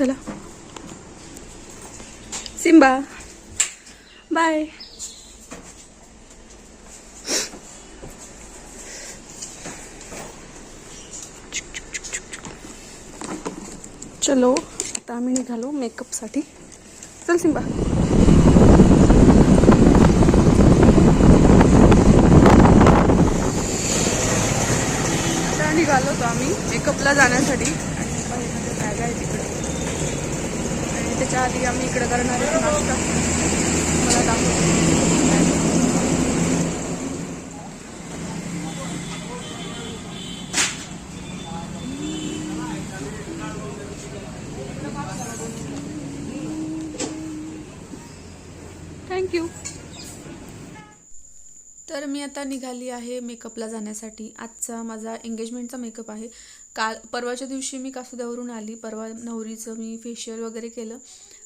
चला. Simba bye. चलो आता आम्ही निघालो मेकअपसाठी. चल सिम्बा आता निघालो होतो आम्ही मेकअपला जाण्यासाठी आणि बाहेरमध्ये बॅग आहे तिकडे आणि त्याच्या आधी आम्ही इकडे करणार आहे नाश्ता. मला दाखवतो थँक्यू तर मी आता निघाली आहे मेकअपला जाण्यासाठी. आजचा माझा एंगेजमेंटचा मेकअप आहे. काल परवाच्या दिवशी मी कासुद्यावरून आली. परवा नवरीचं मी फेशियल वगैरे केलं.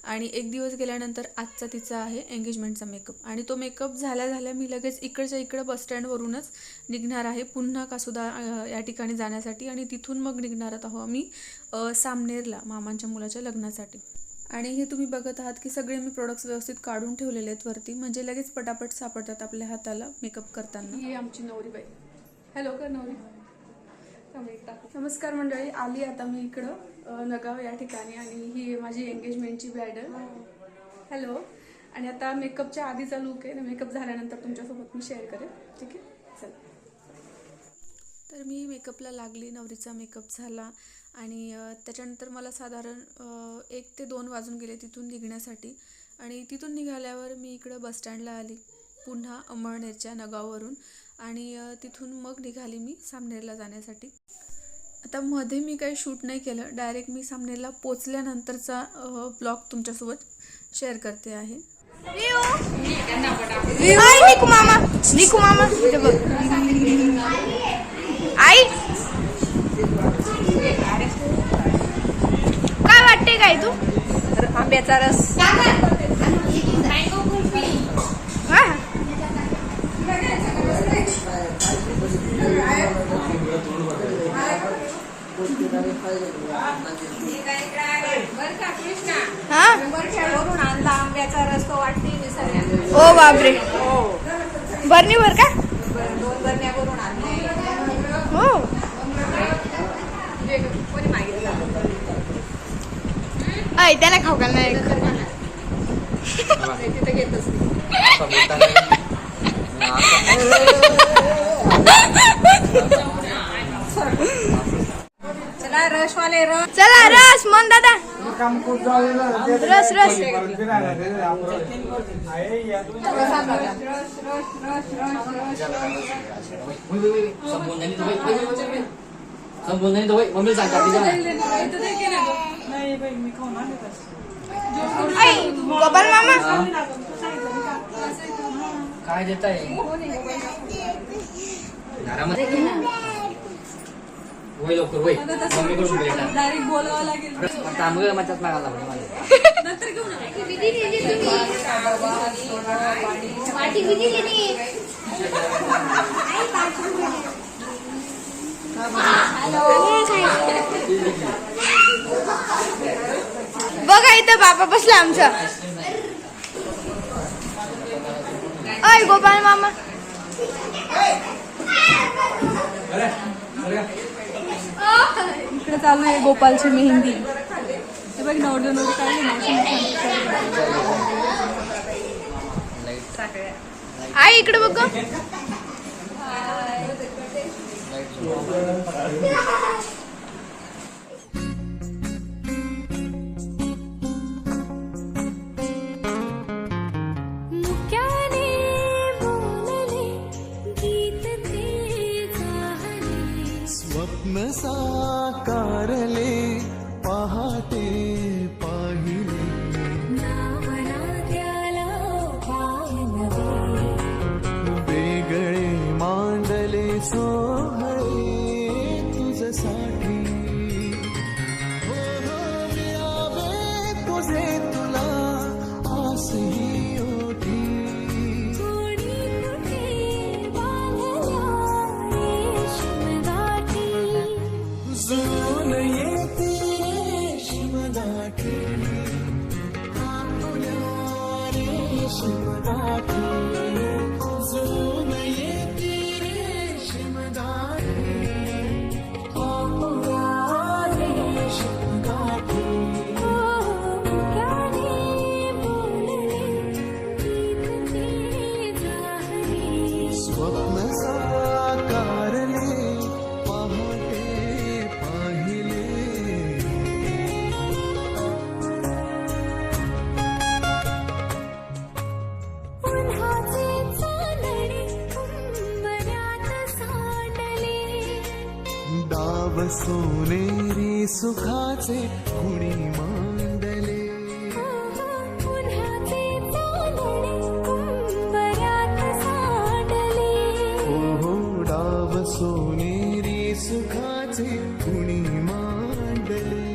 आणि एक दिवस गेल्यानंतर आजचा तिचा आहे एंगेजमेंटचा मेकअप आणि तो मेकअप झाल्या झाल्या मी लगेच इकडच्या इकडं बसस्टँडवरूनच निघणार आहे. पुन्हा कासुदा या ठिकाणी जाण्यासाठी आणि तिथून मग निघणार आहोत आम्ही सामनेरला मामांच्या मुलाच्या लग्नासाठी. आणि हे तुम्ही बघत आहात की सगळे मी प्रोडक्ट्स व्यवस्थित काढून ठेवलेले आहेत वरती. म्हणजे लगेच पटापट सापडतात आपल्या हाताला मेकअप करताना. ही आमची नवरी बाई हॅलो का नवरी? नमस्कार मंडळी आली आता मी इकडं नगाव या ठिकाणी आणि ही माझी एंगेजमेंटची ब्रायडल हॅलो आणि आता मेकअपच्या आधीचा लुक आहे मेकअप झाल्यानंतर तुमच्यासोबत मी शेअर करेन. ठीक आहे? चल. तर मी मेकअपला लागली नवरीचा मेकअप झाला आणि त्याच्यानंतर मला साधारण एक ते दोन वाजून गेले तिथून निघण्यासाठी. आणि तिथून निघाल्यावर मी इकडं बसस्टँडला आली पुन्हा अमळनेरच्या नगाववरून. आणि तिथून मग निघाली मी सामनेरला जाण्यासाठी. आता मध्ये मी काही शूट नाही केलं. डायरेक्ट मी सामनेरला पोचल्यानंतरचा ब्लॉग तुमच्यासोबत शेअर करते आहे. आई निकू मामा! निकू मामा बघ. आई! काय वाटते काय तू? आंब्याचा रस. ओ बापरे. बरणी बर का? हो. ऐ त्याला खाऊ घाल नाही. चला रसवाले रस. चला रस मन दादा. रस रस. संबोधन तो मम्मी ऐ गोपाल मामा काय देत आहे घरामध्ये वय लवकर वय. मम्मी कडून डायरेक्ट बोलावं लागेल. तांबग माझ्यात मागायला लागला माझ्या नंतर घेऊ ना बघा इथं बाबा बसला आमचा. ऐ गोपाल मामा. इकडे चालू आहे गोपालची मेहंदी. हे बघ नवरदेव नवरी काढले ना आई इकडे बघ Sumra Ki Zoo सोनेरी सुखाचे कुणी मांडले. ओ हो डाव सोनेरी सुखाचे कुणी मांडले.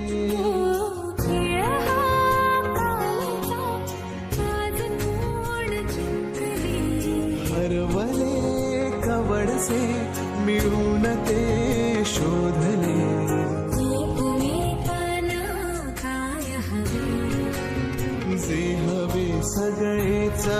कसे मिळून ते शोधले. जे हवे सगळेचा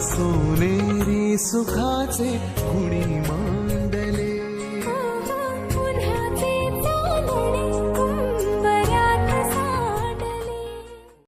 सोनेरी सुखाचे गुणी मांडले